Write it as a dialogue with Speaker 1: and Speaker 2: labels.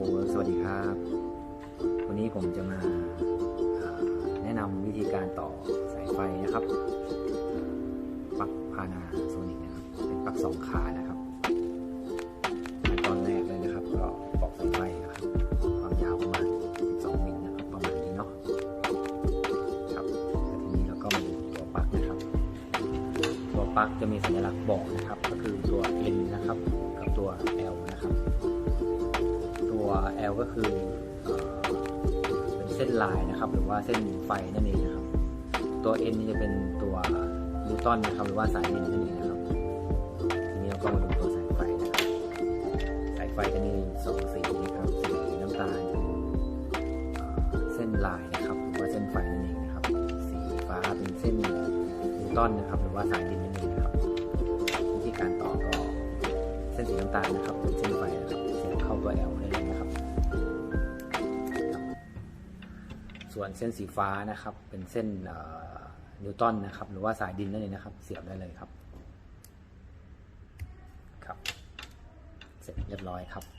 Speaker 1: โอสวัสดีครับ วันนี้ผมจะมาแนะนำวิธีการต่อสายไฟนะครับปลั๊กพานาโซนิกนะครับ เป็นปลั๊กสองขานะครับขั้นตอนแรกเลยนะครับ ก็ปอกสายไฟนะครับ ความยาวประมาณ 12 มิลนะครับ ประมาณนี้เนาะครับแล้วทีนี้เราก็มาดูตัวปลั๊กนะครับ ตัวปลั๊กจะมีสัญลักษณ์บอกนะครับ ก็คือตัว N นะครับ กับตัว L นะครับ ก็คือเป็นเส้นลายนะครับ หรือว่าเส้นไฟนั่นเองนะครับ ตัว N นี่จะเป็นตัวนิวตันนะครับหรือว่าสายดินนั่นเองนะครับทีนี้เราก็มาดูตัวสายไฟนะครับสายไฟจะมีสองสีนะครับสีน้ำตาลเส้นลายนะครับหรือว่าเส้นไฟนั่นเองนะครับ สีฟ้าเป็นเส้นนิวตันนะครับ หรือว่าสายดินนั่นเองนะครับวิธีการต่อก็เส้นสีน้ำตาลนะครับเป็นเส้นไฟนะครับเสียบเข้าตัว L ได้เลย ส่วนเส้นสีฟ้านะครับ เป็นเส้นนิวตันนะครับ หรือว่าสายดินนั่นเองนะครับ เสียบได้เลยครับ ครับ เสร็จเรียบร้อยครับ